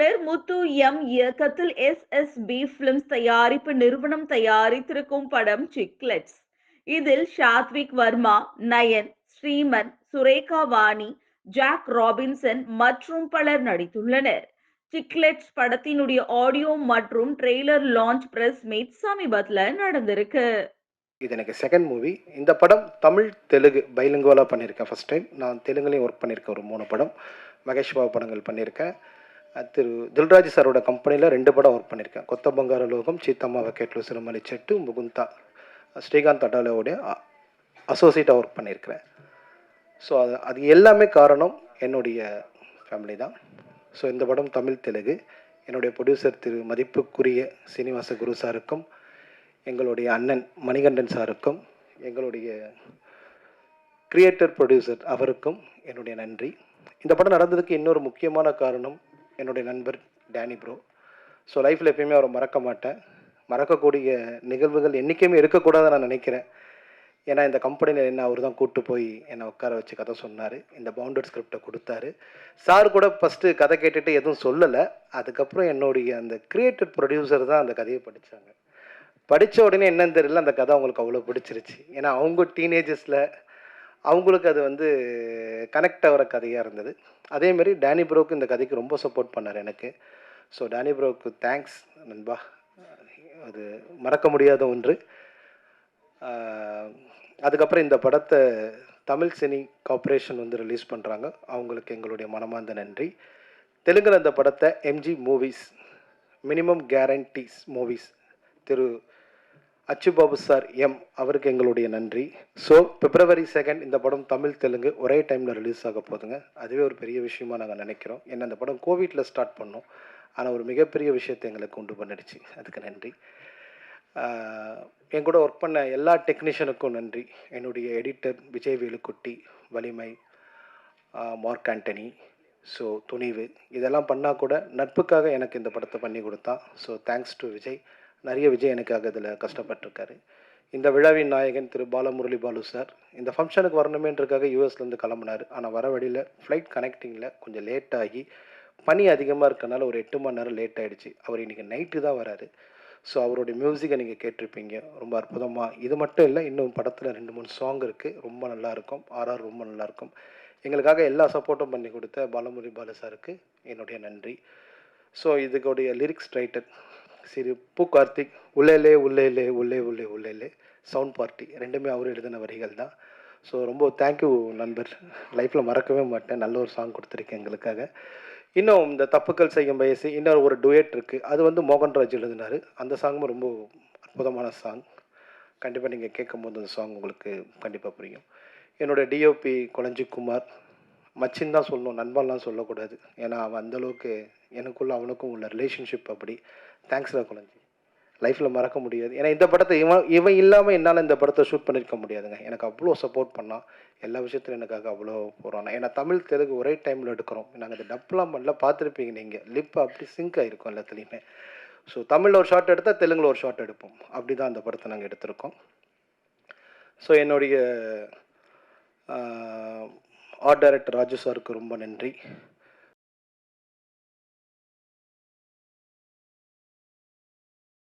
இயக்குனர் முத்து எம். இயக்கத்தில் S S B films தயாரிப்பு நிறுவனம் தயாரித்திருக்கும் படம் சிக்லெட்ஸ் இதில் ஷாத்விக் வர்மா நயன் ஸ்ரீமன் சுரேகா வாணி ஜாக் ராபின்சன் மற்றும் பலர் நடித்துள்ளனர். சிக்லெட்ஸ் படத்தினுடைய ஆடியோ மற்றும் ட்ரெய்லர் லான்ச் பிரஸ் மீட் சமீபத்தில் நடந்திருக்கு. இது எனக்கு செகண்ட் மூவி இந்த படம் தமிழ் தெலுங்கு பைலிங்குவலாக பண்ணியிருக்கேன் ஃபஸ்ட் டைம் நான் தெலுங்குலேயும் ஒர்க் பண்ணியிருக்கேன் ஒரு மூணு படம். மகேஷ் பாபு படங்கள் பண்ணியிருக்கேன். திரு தில்ராஜ் சாரோட கம்பெனியில் ரெண்டு படம் ஒர்க் பண்ணியிருக்கேன் கொத்த பங்கார லோகம் சீத்தம்மா வக்கெட்லு சிறுமலை செட்டு முகுந்தா ஸ்ரீகாந்த் அடாலோடைய அசோசியேட்டாக ஒர்க் பண்ணியிருக்கிறேன் ஸோ அது அது எல்லாமே காரணம் என்னுடைய ஃபேமிலி தான். ஸோ இந்த படம் தமிழ் தெலுங்கு. என்னுடைய ப்ரொடியூசர் திரு மதிப்புக்குரிய சீனிவாச குரு சாருக்கும் எங்களுடைய அண்ணன் மணிகண்டன் சாருக்கும் எங்களுடைய கிரியேட்டர் ப்ரொடியூசர் அவருக்கும் என்னுடைய நன்றி. இந்த படம் நடந்ததுக்கு இன்னொரு முக்கியமான காரணம் என்னுடைய நண்பர் டேனி ப்ரோ. ஸோ லைஃப்பில் எப்பயுமே அவரை மறக்க மாட்டேன். மறக்கக்கூடிய நிகழ்வுகள் என்றைக்குமே இருக்கக்கூடாதுன்னு நான் நினைக்கிறேன். ஏன்னா இந்த கம்பெனியில் என்ன அவர் தான் கூப்பிட்டு போய் என்னை உட்கார வச்சு கதை சொன்னார். இந்த பவுண்டட் ஸ்கிரிப்டை கொடுத்தாரு. சார் கூட ஃபஸ்ட்டு கதை கேட்டுட்டு எதுவும் சொல்லலை. அதுக்கப்புறம் என்னுடைய அந்த கிரியேட்டர் ப்ரொடியூசர் தான் அந்த கதையை படித்தாங்க படித்த உடனே என்னன்னு தெரியல அந்த கதை அவங்களுக்கு அவ்வளோ பிடிச்சிருச்சு. ஏன்னா அவங்க டீனேஜஸில் அவங்களுக்கு அது வந்து கனெக்ட் ஆகிற கதையாக இருந்தது. அதேமாரி டேனி ப்ரோக்கு இந்த கதைக்கு ரொம்ப சப்போர்ட் பண்ணார் எனக்கு. ஸோ டேனி ப்ரோக்கு தேங்க்ஸ் நண்பா. அது மறக்க முடியாத ஒன்று. அதுக்கப்புறம் இந்த படத்தை தமிழ் சினி கார்பரேஷன் வந்து ரிலீஸ் பண்ணுறாங்க அவங்களுக்கு எங்களுடைய மனமார்ந்த நன்றி. தெலுங்கில் இந்த படத்தை MG movies minimum guarantees movies Thiru Achubabu sir M அவருக்கு எங்களுடைய நன்றி. ஸோ பிப்ரவரி செகண்ட் இந்த படம் தமிழ் தெலுங்கு ஒரே டைமில் ரிலீஸ் ஆக போகுதுங்க. அதுவே ஒரு பெரிய விஷயமா நாங்கள் நினைக்கிறோம். ஏன்னா அந்த படம் கோவிட்டில் ஸ்டார்ட் பண்ணோம். ஆனால் ஒரு மிகப்பெரிய விஷயத்தை எங்களுக்கு உண்டு பண்ணிடுச்சு. அதுக்கு நன்றி. என் கூட ஒர்க் பண்ண எல்லா டெக்னீஷியனுக்கும் நன்றி. என்னுடைய எடிட்டர் விஜய் வேலுக்குட்டி வலிமை மார்க் ஆண்டனி ஸோ துணிவு. இதெல்லாம் பண்ணால் கூட நட்புக்காக எனக்கு இந்த படத்தை பண்ணி கொடுத்தான் ஸோ தேங்க்ஸ் டு விஜய். நிறைய விஜய் எனக்காக இதில் கஷ்டப்பட்டிருக்காரு. இந்த விழாவின் நாயகன் திரு பாலமுரளி பாலு சார் இந்த ஃபங்க்ஷனுக்கு வரணுமேன்றக்காக யூஎஸ்லேருந்து கிளம்புனார். ஆனால் வர வழியில் ஃப்ளைட் கனெக்டிங்கில் கொஞ்சம் லேட் ஆகி பனி அதிகமாக இருக்கனால ஒரு எட்டு மணி நேரம் லேட் ஆகிடுச்சு அவர் இன்றைக்கி நைட்டு தான் வராரு. ஸோ அவருடைய மியூசிக்கை நீங்கள் கேட்டிருப்பீங்க. ரொம்ப அற்புதமாக இது மட்டும் இல்லை இன்னும் படத்தில் ரெண்டு மூணு சாங் இருக்குது ரொம்ப நல்லாயிருக்கும் ஆர்ஆர் ரொம்ப நல்லாயிருக்கும் எங்களுக்காக எல்லா சப்போர்ட்டும் பண்ணி கொடுத்த பாலமுரளி பாலு சாருக்கு என்னுடைய நன்றி. ஸோ இதுக்குடைய லிரிக்ஸ் ரைட்டர் சிரிப்பு பூ கார்த்திக் உள்ளேலே உள்ளேலே உள்ளே உள்ளே உள்ளேலே சவுண்ட் பார்ட்டி. ரெண்டுமே அவர் எழுதின வரிகள் தான். ஸோ ரொம்ப தேங்க்யூ நண்பர். லைஃப்பில் மறக்கவே மாட்டேன். நல்ல ஒரு சாங் கொடுத்துருக்கேன் எங்களுக்காக. இன்னும் இந்த தப்புக்கள் செய்யும் வயசு இன்னொரு ஒரு டுயட் இருக்குது அது வந்து மோகன்ராஜ் எழுதினார். அந்த சாங்கும் ரொம்ப அற்புதமான சாங் கண்டிப்பாக நீங்கள் கேட்கும்போது அந்த சாங் உங்களுக்கு கண்டிப்பாக புரியும். என்னோடய டிஓபி குளஞ்சி மச்சின்னு மச்சின் தான் சொல்லணும் நண்பன்லாம் சொல்லக்கூடாது. ஏன்னா அவன் அந்தளவுக்கு எனக்குள்ள அவனுக்கும் உள்ள ரிலேஷன்ஷிப் அப்படி. தேங்க்ஸ்டா குளஞ்சி லைஃப்பில் மறக்க முடியாது. ஏன்னா இந்த படத்தை இவன் இவன் இல்லாமல் என்னால் இந்த படத்தை ஷூட் பண்ணியிருக்க முடியாதுங்க. எனக்கு அவ்வளோ சப்போர்ட் பண்ணான் எல்லா விஷயத்துலையும் எனக்காக அவ்வளோ போகிறான் ஏன்னா தமிழ் தெலுங்கு ஒரே டைமில் எடுக்கிறோம். நாங்கள் இந்த டப்லாம் பண்ணல பார்த்துருப்பீங்க நீங்கள் லிப் அப்படி சிங்க் ஆகிருக்கும் எல்லாத்துலேயுமே. ஸோ தமிழில் ஒரு ஷார்ட் எடுத்தால் தெலுங்கில் ஒரு ஷார்ட் எடுப்போம். அப்படி தான் அந்த படத்தை நாங்கள் எடுத்திருக்கோம். ஸோ என்னுடைய ஆர்ட் டைரக்டர் ராஜு சாருக்கு ரொம்ப நன்றி.